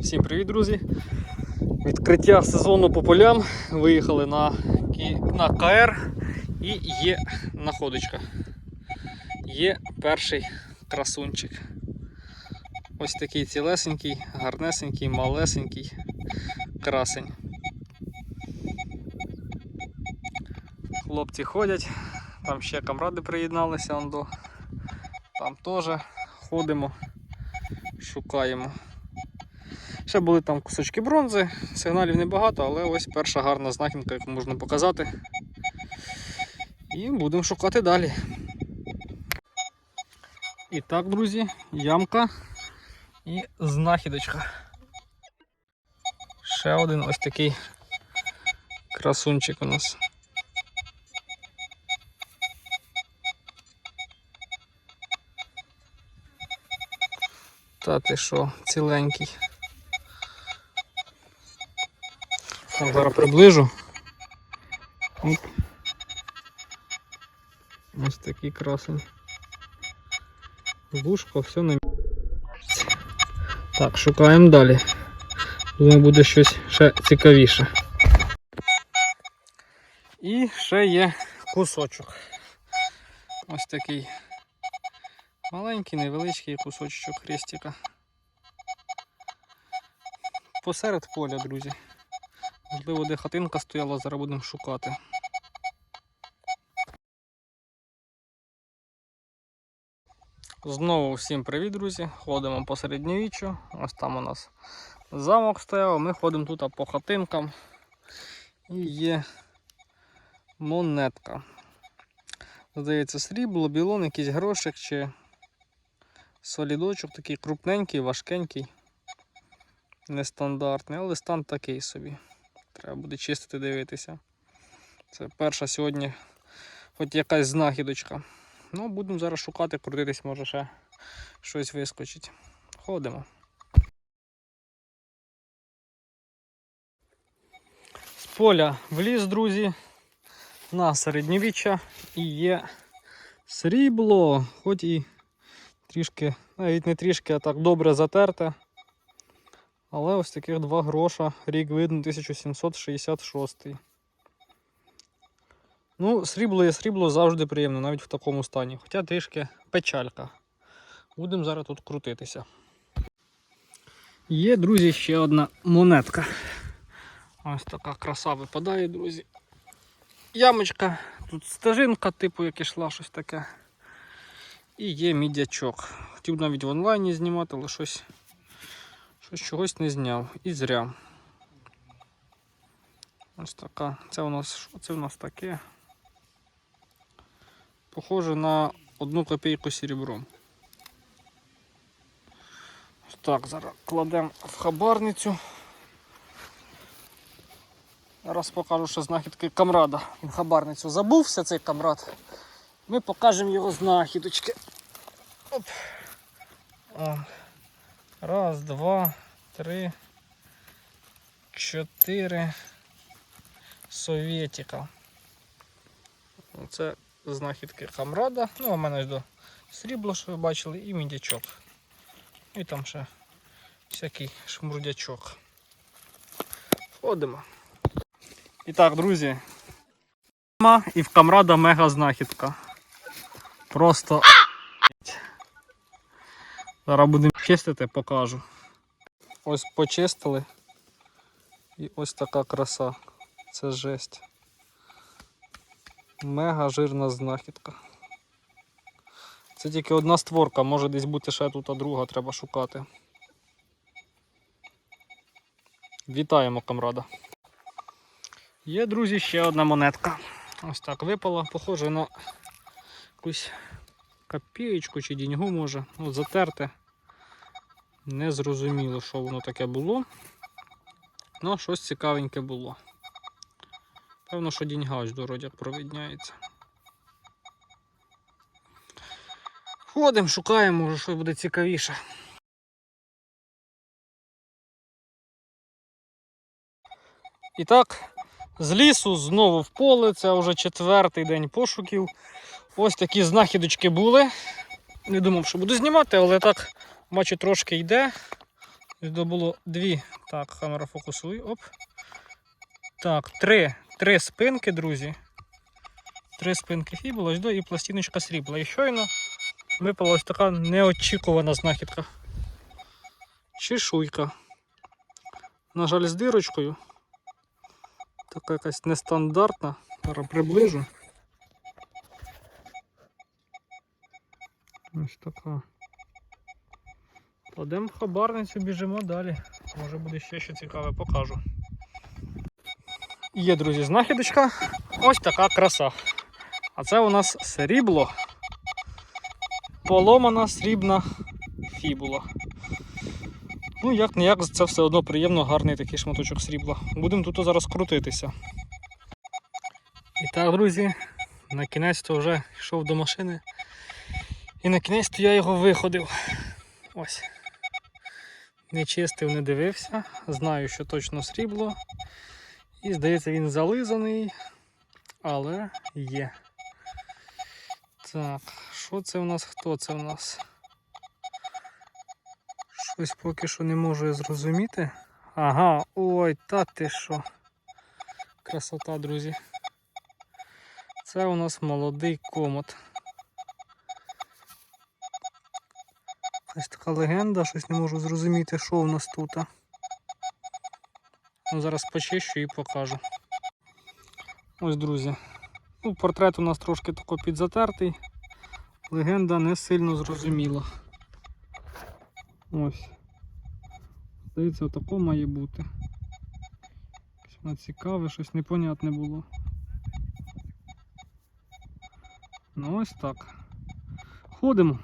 Всім привіт, друзі! Відкриття сезону по полям. Виїхали на, на КР і є находочка. Є перший красунчик. Ось такий цілесенький, гарнесенький, малесенький красень. Хлопці ходять, там ще камради приєдналися. Там теж ходимо, шукаємо. Ще були там кусочки бронзи, сигналів небагато, але ось перша гарна знахідка, яку можна показати. І будемо шукати далі. І так, друзі, ямка і знахідочка. Ще один ось такий красунчик у нас. Та ти що, ціленький. Так, зараз приближу. Оп. Ось такий красень. Вушко, все на місці. Так, шукаємо далі. Думаю, буде щось ще цікавіше. І ще є кусочок. Ось такий маленький, невеличкий кусочок хрестика. Посеред поля, друзі. Можливо, де хатинка стояла, зараз будемо шукати. Знову всім привіт, друзі! Ходимо по середньовіччю. Ось там у нас замок стояв, ми ходимо тут по хатинкам. І є монетка. Здається, срібло, білон, якийсь грошик чи солідочок такий крупненький, важкенький, нестандартний, але стан такий собі. Треба буде чистити, дивитися. Це перша сьогодні хоч якась знахідочка. Ну, будемо зараз шукати, крутитись, може ще щось вискочить. Ходимо. З поля в ліс, друзі, на середньовіччя і є срібло, хоч і трішки, навіть не трішки, а так добре затерте. Але ось таких два гроша, рік видно 1766. Ну, срібло є срібло завжди приємно, навіть в такому стані. Хоча трішки печалька. Будемо зараз тут крутитися. Є, друзі, ще одна монетка. Ось така краса випадає, друзі. Ямочка, тут стежинка, типу, як ішла, щось таке. І є мідячок. Хотів навіть в онлайні знімати, але щось Щось чогось не зняв. І зря. Ось така. Це у нас це у нас таке? Похоже на одну копійку серебром. Так, зараз кладемо в хабарницю. Зараз покажу, що знахідки камрада. Він хабарницю забувся цей камрад. Ми покажемо його знахідочки. Оп. Раз, два, три, чотири совєтіка. Це знахідки камрада. Ну, у мене ось до срібло, що ви бачили, і мідячок. І там ще всякий шмурдячок. Ходимо. І так, друзі. І в камрада мега знахідка. Просто Зараз будемо чистити, покажу. Ось почистили. І ось така краса. Це жесть. Мега жирна знахідка. Це тільки одна створка, може десь бути ще тут, а друга треба шукати. Вітаємо камрада. Є, друзі, ще одна монетка. Ось так випала, похоже на якусь копієчку чи деньгу може. От затерте. Не зрозуміло, що воно таке було. Ну, щось цікавеньке було. Певно, що деньга ось дородяк провідняється. Ходимо, шукаємо, може щось буде цікавіше. І так, з лісу знову в поле, це вже четвертий день пошуків. Ось такі знахідочки були. Не думав, що буду знімати, але так, бачу, трошки йде. Було дві. Так, камера фокусує. Оп. Так, три. Три спинки, друзі. Три спинки фібула, до і пластиночка срібла. І щойно випала ось така неочікувана знахідка. Чешуйка. На жаль, з дирочкою. Така якась нестандартна. Зараз приближу. Ось така. Кладемо в хабарницю, біжимо далі. Може буде ще що цікаве, покажу. Є, друзі, знахідочка. Ось така краса. А це у нас срібло. Поломана срібна фібула. Ну, як не як, це все одно приємно, гарний такий шматочок срібла. Будемо тут зараз крутитися. І так, друзі, на кінець то вже йшов до машини. І на кінець то я його виходив. Ось. Не чистив, не дивився. Знаю, що точно срібло. І здається, він зализаний, але є. Так, що це у нас? Хто це у нас? Щось поки що не можу я зрозуміти. Ага, ой, та ти що. Красота, друзі. Це у нас молодий комод. Якась така легенда, щось не можу зрозуміти, що в нас тут. Ну, зараз почищу і покажу. Ось, друзі. Ну, портрет у нас трошки тако підзатертий. Легенда не сильно зрозуміла. Ось. Здається, отако має бути. Якесь цікаве, щось непонятне було. Ну ось так. Ходимо.